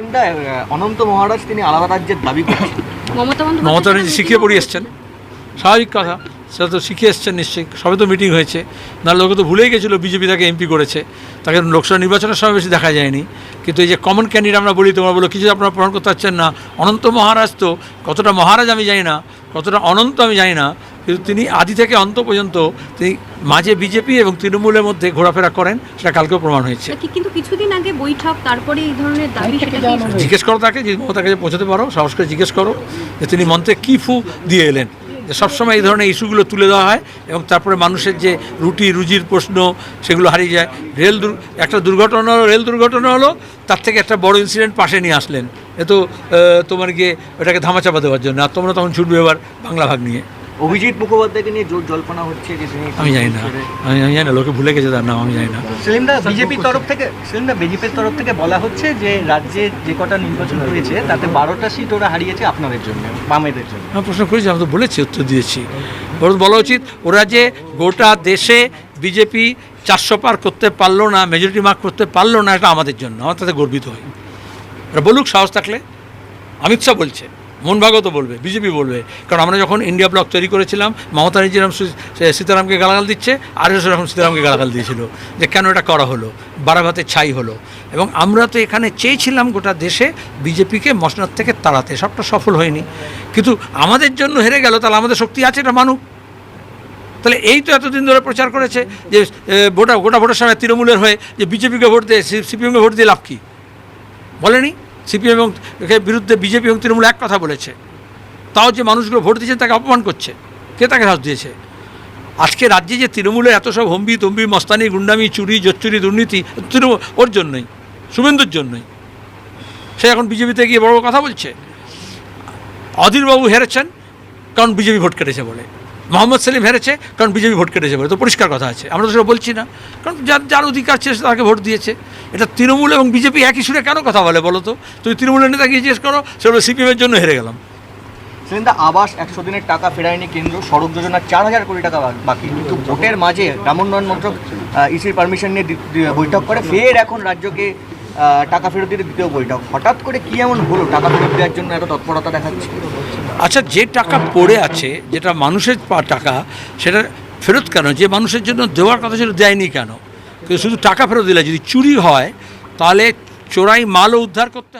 ফিল্মটা অনন্ত মহারাজ তিনি আলাদা রাজ্যের দাবি করছেন। মমতা ব্যানার্জি শিখিয়ে পড়ে এসছেন স্বাভাবিক কথা সেটা তো শিখে এসছেন নিশ্চয়ই সবে তো মিটিং হয়েছে। না লোকে তো ভুলেই গেছিল বিজেপি তাকে এমপি করেছে। তাকে লোকসভা নির্বাচনের সময় বেশি দেখা যায়নি। কিন্তু এই যে কমন ক্যান্ডিডেট আমরা বলি তোমরা বলো কিছু আপনারা প্রমাণ করতে পারছেন না? অনন্ত মহারাজ তো কতটা মহারাজ আমি জানি না কতটা অনন্ত আমি জানি না। কিন্তু তিনি আদি থেকে অন্ত পর্যন্ত তিনি মাঝে বিজেপি এবং তৃণমূলের মধ্যে ঘোরাফেরা করেন সেটা কালকেও প্রমাণ হয়েছে। কিন্তু কিছুদিন আগে বৈঠক তারপরে এই ধরনের দাবি জিজ্ঞেস করো তাকে যে মমতার কাছে পৌঁছতে পারো সাহস করে জিজ্ঞেস করো যে তিনি মন্ত্রে কী ফু দিয়ে এলেন। সবসময় এই ধরনের ইস্যুগুলো তুলে দেওয়া হয় এবং তারপরে মানুষের যে রুটি রুজির প্রশ্ন সেগুলো হারিয়ে যায়। রেল দুর একটা দুর্ঘটনা হলো রেল দুর্ঘটনা হলো তার থেকে একটা বড় ইনসিডেন্ট পাশে নিয়ে আসলেন। এ তো তোমার গিয়ে ওটাকে ধামাচাপা দেওয়ার জন্য আর তোমরা তখন ছুটবে এবার বাংলা ভাগ নিয়ে। অভিজিৎ মুখোপাধ্যায়কে নিয়ে জোর জল্পনা হচ্ছে যে তিনি আমি জানি না। আমি আমি জানি না লোকে ভুলে গেছে তার নাম আমি জানি না। সেলিমদা বিজেপির তরফ থেকে সেলিমদা বিজেপির তরফ থেকে বলা হচ্ছে যে রাজ্যে যে কটা নির্বাচন হয়েছে তাতে বারোটা সিট ওরা হারিয়েছে আপনাদের জন্য বামেদের জন্য। আমি প্রশ্ন করেছি আমি তো বলেছি উত্তর দিয়েছি। বরং বলা উচিত ওরা যে গোটা দেশে বিজেপি চারশো পার করতে পারল না মেজরিটি মার্ক করতে পারল না এটা আমাদের জন্য আমার তাতে গর্বিত হই ওরা বলুক সাহস থাকলে। অমিত শাহ বলছে। মন ভাগত বলবে, বিজেপি বলবে। কারণ আমরা যখন ইন্ডিয়া ব্লক তৈরি করেছিলাম, মমতা যেরকম সীতারামকে গালাগাল দিচ্ছে আর সেরকম সীতারামকে গালাগাল দিয়েছিল যে কেন এটা করা হলো বারাভাতে ছাই হলো। এবং আমরা তো এখানে চেয়েছিলাম গোটা দেশে বিজেপিকে মসনাদ থেকে তাড়াতে, সবটা সফল হয়নি। কিন্তু আমাদের জন্য হেরে গেল, তাহলে আমাদের শক্তি আছে, এটা মানুক তাহলে এই তো এতদিন ধরে প্রচার করেছে যে গোটা গোটা ভোটের সময় তৃণমূলের হয়ে যে বিজেপিকে ভোট দিয়ে সিপিএমকে ভোট দিয়ে লাভ কী? বলেনি? সিপিএম এবং বিরুদ্ধে বিজেপি এবং তৃণমূল এক কথা বলেছে। তাও যে মানুষগুলো ভোট দিয়েছে তাকে অপমান করছে। কে তাকে হ্রাস দিয়েছে? আজকে রাজ্যে যে তৃণমূলের এত সব হম্বি তম্বি, মস্তানি, গুন্ডামি, চুরি জচ্চুরি দুর্নীতি, তৃণমূল ওর জন্যই, শুভেন্দুর জন্যই। সে এখন বিজেপিতে গিয়ে বড় কথা বলছে। অধীরবাবু হেরেছেন, কারণ বিজেপি ভোট কেটেছে বলে। মোহাম্মদ সেলিম হেরেছে, কারণ বিজেপি ভোট কেটেছে বলে। তো পরিষ্কার কথা আছে। আমরা তো সেটা বলছি না। কারণ যার যার অধিকার ছিল তাকে ভোট দিয়েছে। এটা তৃণমূল এবং বিজেপি একই সুরে কেন কথা বলে বলো তো? তুমি তৃণমূলের নেতাকে জিজ্ঞেস করো, সেগুলো সিপিএমের জন্য হেরে গেলাম। সেলিমদা আবাস একশো দিনের টাকা ফেরায়নি কেন্দ্র, সড়ক যোজনা চার হাজার কোটি টাকা বাকি। কিন্তু ভোটের মাঝে গ্রামোন্নয়ন মন্ত্রক ইসির পারমিশন নিয়ে বৈঠক করে, ফের এখন রাজ্যকে টাকা ফেরত দিতে দ্বিতীয় বৈঠক। হঠাৎ করে কি এমন হলো? টাকা ফেরত দেওয়ার জন্য এত তৎপরতা দেখাচ্ছে? আচ্ছা যে টাকা পড়ে আছে, যেটা মানুষের টাকা, সেটা ফেরত কেন? যে মানুষের জন্য দেওয়ার কথা ছিল দেয়নি কেন? শুধু টাকা ফেরত দিলে, যদি চুরি হয়, তাহলে চোরাই মালও উদ্ধার করতে